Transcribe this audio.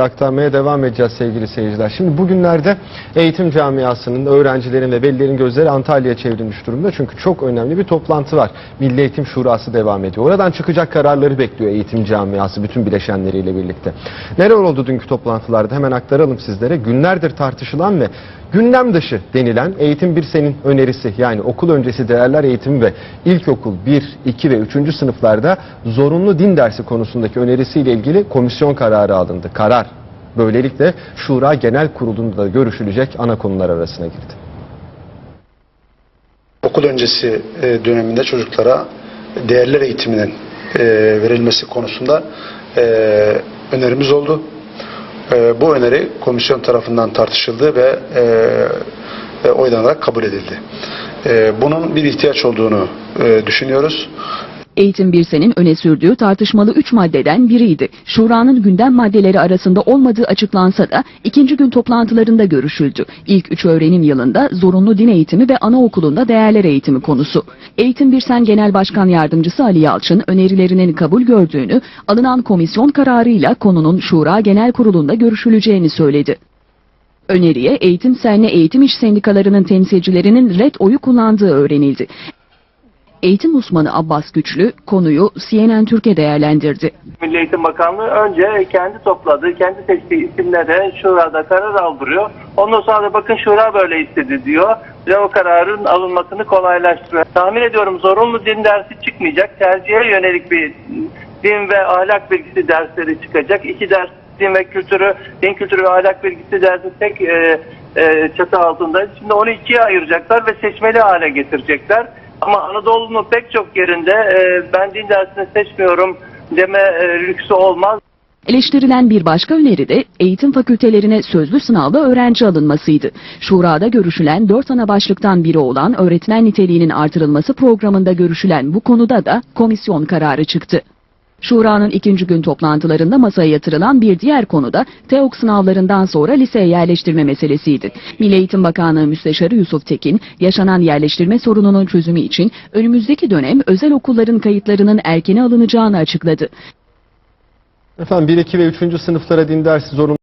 aktarmaya devam edeceğiz sevgili seyirciler. Şimdi bugünlerde eğitim camiasının, öğrencilerin ve velilerin gözleri Antalya'ya çevrilmiş durumda. Çünkü çok önemli bir toplantı var. Milli Eğitim Şurası devam ediyor. Oradan çıkacak kararları bekliyor eğitim camiası bütün bileşenleriyle birlikte. Neler oldu dünkü toplantılarda hemen aktaralım sizlere. Günlerdir tartışılan ve gündem dışı denilen Eğitim Bir Sen'in önerisi yani okul öncesi değerler eğitimi ve ilkokul 1, 2 ve 3. sınıflarda zorunlu din dersi konusundaki önerisiyle ilgili komisyon kararı alındı. Karar böylelikle Şura Genel Kurulu'nda da görüşülecek ana konular arasına girdi. okul öncesi e, döneminde çocuklara değerler eğitiminin e, verilmesi konusunda e, önerimiz oldu. Bu öneri komisyon tarafından tartışıldı ve oylanarak kabul edildi. Bunun bir ihtiyaç olduğunu düşünüyoruz. Eğitim bir senin öne sürdüğü tartışmalı 3 maddeden biriydi. Şura'nın gündem maddeleri arasında olmadığı açıklansa da ikinci gün toplantılarında görüşüldü. İlk üç öğrenim yılında zorunlu din eğitimi ve anaokulunda değerler eğitimi konusu. Eğitim bir sen Genel Başkan Yardımcısı Ali Yalçın önerilerinin kabul gördüğünü, alınan komisyon kararıyla konunun Şura Genel Kurulu'nda görüşüleceğini söyledi. Öneriye Eğitim Sen'le eğitim iş sendikalarının temsilcilerinin red oyu kullandığı öğrenildi. Eğitim uzmanı Abbas Güçlü konuyu CNN Türkiye değerlendirdi. Milli Eğitim Bakanlığı önce kendi topladığı, kendi seçtiği isimlere şurada karar aldırıyor. Ondan sonra bakın şura böyle istedi diyor ve o kararın alınmasını kolaylaştırıyor. Tahmin ediyorum zorunlu din dersi çıkmayacak. Tercihe yönelik bir din ve ahlak bilgisi dersleri çıkacak. İki ders din ve kültürü, din kültürü ve ahlak bilgisi dersi tek e, e, çatı altında. Şimdi onu ikiye ayıracaklar ve seçmeli hale getirecekler. Ama Anadolu'nun pek çok yerinde e, ben din dersini seçmiyorum deme e, lüksü olmaz. Eleştirilen bir başka öneri de eğitim fakültelerine sözlü sınavda öğrenci alınmasıydı. Şurada görüşülen dört ana başlıktan biri olan öğretmen niteliğinin artırılması programında görüşülen bu konuda da komisyon kararı çıktı. Şura'nın ikinci gün toplantılarında masaya yatırılan bir diğer konu da TEOK sınavlarından sonra liseye yerleştirme meselesiydi. Milli Eğitim Bakanlığı Müsteşarı Yusuf Tekin, yaşanan yerleştirme sorununun çözümü için önümüzdeki dönem özel okulların kayıtlarının erkene alınacağını açıkladı. Efendim 1, 2 ve 3. sınıflara din dersi zorunlu